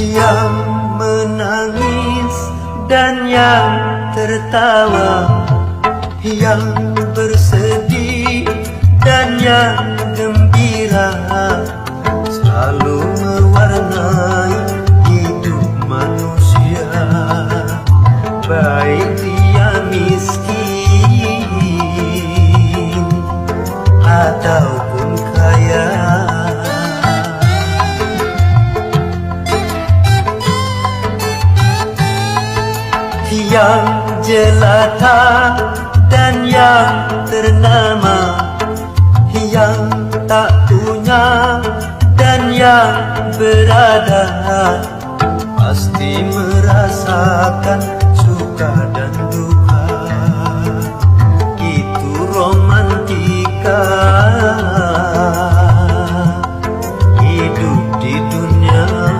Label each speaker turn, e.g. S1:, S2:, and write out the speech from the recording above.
S1: Yang menangis dan yang tertawa. Yang bersedih dan yang gembira. Selalu mewarnai hidup manusia. Baik dia miskin Ataupun yang jelata dan yang ternama yang tak punya dan yang berada. Pasti merasakan suka dan